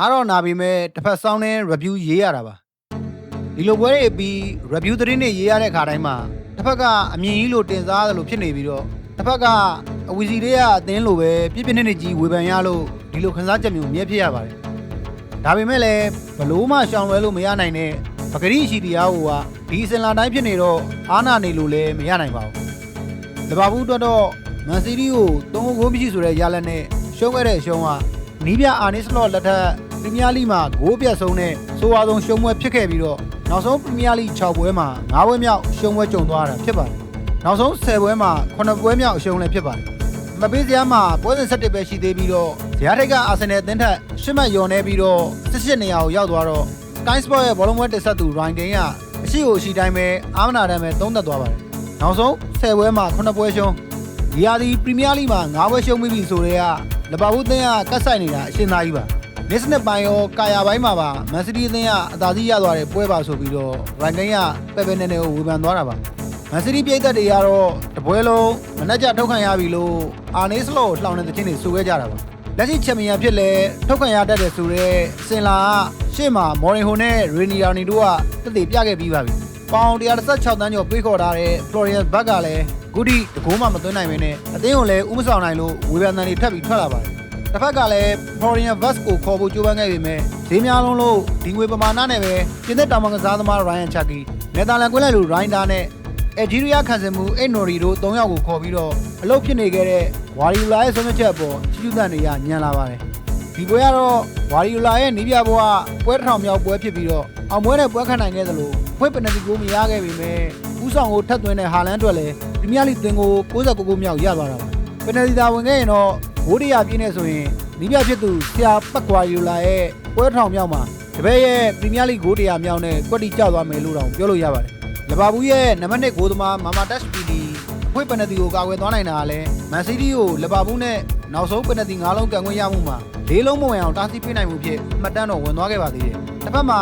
အားတော့နာပေမဲ့တစ်ဖက်ဆောင်တဲ့ review ရေးရတာပါဒီလိုပွဲတွေပြီး review သတင်းတွေရေးရတဲ့ခါတိုင်းမှာတစ်ဖက်ကအမြင်ကြီးလို့တင်စားတယ်လို့ဖြစ်နေပြီးတော့တစ်ဖက်ကအဝီစီတွေကအသင်းလိုပဲပြည့်ပြည့်နေနေကြီးဝေဖန်ရလို့ဒီလိုခန်းစားချက်မျိုးမြဲဖြစ်ရပါတယ်ဒါပေမဲ့လည်းဘလို့မှရှောင်လွဲလို့မရနိုင်တဲ့ပဂရိရှိတရားဟိုကဒီအစင်လာတိုင်းဖြစ်နေတော့အားနာနေလို့လည်းမရနိုင်ပါဘူးလီဗာပူးအတွက်တော့မန်စီးတီးကို၃ဂိုးမရှိဆိုတဲ့ရလဒ်နဲ့ရှုံးခဲ့တဲ့ရှုံးက နီးပြအာနီစလော့လက်ထက်ပရီးမီးယားလိမှာဂိုးပြတ်ဆုံးနဲ့ဆိုဝါဆုံးရှုံးပွဲဖြစ်ခဲ့ပြီးတော့နောက်ဆုံးပရီးမီးယားလိ6ပွဲမှာ9ပွဲမြောက်ရှုံးပွဲကြုံသွားတာဖြစ်ပါတယ်။နောက်ဆုံး10ပွဲမှာ9ပွဲမြောက်ရှုံးလည်းဖြစ်ပါတယ်။မပေးစရာမှာပွဲစဉ်7ပဲရှိသေးပြီးတော့ဇယားထိတ်ကအာဆင်နယ်အသင်းထက်ရှစ်မှတ်ယုံနေပြီးတော့18နေရာကိုရောက်သွားတော့ Sky Sport ရဲ့ဘောလုံးပွဲတက်ဆက်သူ Ryan Dane ကအရှိကိုအရှိတိုင်းပဲအာမနာတမ်းပဲသုံးသက်သွားပါတယ်။နောက်ဆုံး10ပွဲမှာ9ပွဲရှုံးဒီယာဒီပရီးမီးယားလိမှာ9ပွဲရှုံးပြီးပြီဆိုတော့က လပါဘူးအသင်းကကတ်ဆိုင်နေတာအရှင်းသားကြီးပါ။နစ်စနစ်ပိုင်းရောကာယာပိုင်းမှာပါမန်စီးတီးအသင်းကအသာစီးရသွားတဲ့ပွဲပါဆိုပြီးတော့ရိုင်ကိန်းကပဲပဲနေနေကိုဝေဖန်သွားတာပါ။မန်စီးတီးပြည်သက်တွေကတော့တပွဲလုံးမနှက်ကြထုတ်ခံရပြီလို့အာနေစလော့ကိုလှောင်တဲ့ချင်းတွေဆိုခဲ့ကြတာပါ။လက်ရှိချန်ပီယံဖြစ်လဲထုတ်ခံရတတ်တယ်ဆိုတော့စင်လာကရှေ့မှာမော်ရင်ဟိုနဲ့ရီနီယာနီတို့ကတက်တည်ပြခဲ့ပြီးပါပြီ။ပေါင်116တန်းကျော်တွေးခေါ်ထားတဲ့ Florian Bak ကလည်း ဂူဒီတကိုးမှမသွင်းနိုင်မင်းနဲ့အသင်းကိုလည်းဥမဆောင်နိုင်လို့ဝေဖန်တန်တွေထပ်ပြီးထွက်လာပါတယ်။တစ်ဖက်ကလည်း Florian Vaz ကိုခေါ်ဖို့ကြိုးပမ်းခဲ့ပေမဲ့ဈေးများလုံးလို့ဒီငွေပမာဏနဲ့ပဲပြင်သစ်တောင်ပန်ကစားသမား Ryan Chucky နယ်သာလန်ကွင်းလိုက်လူ Ryder နဲ့အယ်ဂျီးရီးယားခံစင်မှုအိတ်နော်ရီတို့၃ယောက်ကိုခေါ်ပြီးတော့အလုပ်ဖြစ်နေခဲ့တဲ့ဝါရီယူလာရဲ့ဆုံးဖြတ်ချက်အပေါ်ချီးကျူးသံတွေကညံလာပါတယ်။ဒီပွဲကတော့ဝါရီယူလာရဲ့နီးပြဘွားပွဲတစ်ထောင်မြောက်ပွဲဖြစ်ပြီးတော့အောင်ပွဲနဲ့ပွဲခံနိုင်ခဲ့သလိုပွဲပနတီကိုမရခဲ့ပေမဲ့ ဦးဆောင်ကိုထပ်သွင်းတဲ့ဟာလန်အတွက်လည်းပရီးမီးယားလိသွင်းကို69ကိုမြောက်ရသွားတာပါပနတီသာဝင်ခဲ့ရင်တော့ဘိုးတရာပြည့်နေဆိုရင်နီးပြဖြစ်သူဆရာပတ်ကွာယူလာရဲ့ပွဲတစ်ထောင်မြောက်မှာတပည့်ရဲ့ပရီးမီးယားလိဂိုးတရာမြောက်နဲ့ကွက်တီကျသွားမယ်လို့တောင်ပြောလို့ရပါတယ်လီဗာပူးရဲ့နံပါတ်1ဂိုးသမားမာမာတက်စ်ပီဒီဖွင့်ပနတီကိုကာကွယ်သွားနိုင်တာကလည်းမန်စီးတီးကိုလီဗာပူးနဲ့နောက်ဆုံးပနတီ9လုံးကန်ခွင့်ရမှုမှာလေးလုံးမဝင်အောင်တားဆီးပေးနိုင်မှုဖြစ်မှတ်တမ်းတော့ဝင်သွားခဲ့ပါသေးတယ်။တစ်ဖက်မှာ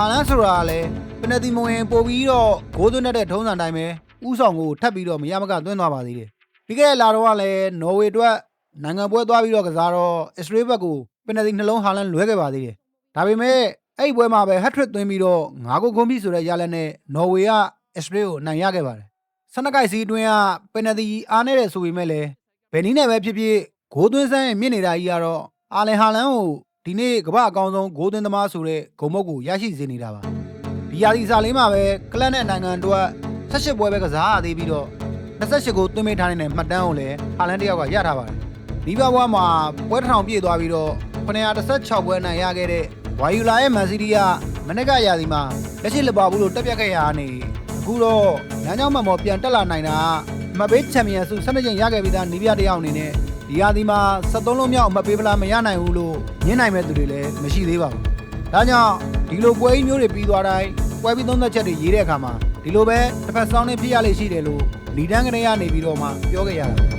ဟာလန်ဆိုတာကလည်းပနတီမဝင်ပို့ပြီးတော့ဂိုးသွင်းတတ်တဲ့ထုံးစံတိုင်းပဲဥဆောင်ကိုထပ်ပြီးတော့မရမကသွင်းသွားပါသေးတယ်။ပြီးခဲ့တဲ့လာတော့ကလည်းနော်ဝေအတွက်နိုင်ငံပွဲသွားပြီးတော့ကစားတော့အစ္စရေးဘက်ကိုပနတီနှလုံးဟာလန်လွဲခဲ့ပါသေးတယ်။ဒါပေမဲ့အဲ့ဒီပွဲမှာပဲဟက်ထရစ်သွင်းပြီးတော့ငါးကိုဂုံးပြီးဆိုတဲ့ရလက်နဲ့နော်ဝေကအစ္စရေးကိုအနိုင်ရခဲ့ပါတယ်။ဆနကိုက်စီအတွင်းကပနတီအားနေတဲ့ဆိုပေမဲ့လည်းဘယ်နည်းနဲ့ပဲဖြစ်ဖြစ်ဂိုးသွင်းဆန်းမြင့်နေတာကြီးကတော့အာလင်ဟာလန်ကို ဒီနေ့ကမ္ဘာအကောင်းဆုံးဂိုးသွင်းသမားဆိုတဲ့ဂုံမုတ်ကိုရရှိစေနေတာပါဒီယာဒီစာလေးမှာပဲကလပ်နဲ့နိုင်ငံအတွက်18ပွဲပဲကစားရသေးပြီးတော့28ကိုသွင်းပေးထားနေတဲ့မှတ်တမ်းကိုလည်းဟာလန်တယောက်ကရထားပါတယ်ဒီဘဘွားမှာပွဲတစ်ထောင်ပြည့်သွားပြီးတော့916ပွဲနိုင်ရခဲ့တဲ့ဝါယူလာရဲ့မန်စီးတီးကမနက်ကရာသီမှာလက်ရှိလပါဘူးလို့တက်ပြတ်ခဲ့ရတာနေအခုတော့လမ်းကြောင်းမှမော်ပြန်တက်လာနိုင်တာမဘေးချန်ပီယံဆု12ကြိမ်ရခဲ့ပြီးသားနေပြတယောက်အနေနဲ့ ဒီရာသီမှာ73လုံးမြောက်အမပေးပလားမရနိုင်ဘူးလို့ညင်းနိုင်မဲ့သူတွေလည်းမရှိသေးပါဘူး။ဒါကြောင့်ဒီလိုပွဲကြီးမျိုးတွေပြီးသွားတိုင်းပွဲပြီးသုံးသက်ချက်တွေရေးတဲ့အခါမှာဒီလိုပဲတစ်ဖက်စောင်းနေဖြစ်ရလိမ့်ရှိတယ်လို့လီဒန်းကနေရနေပြီးတော့မှပြောခဲ့ရတာ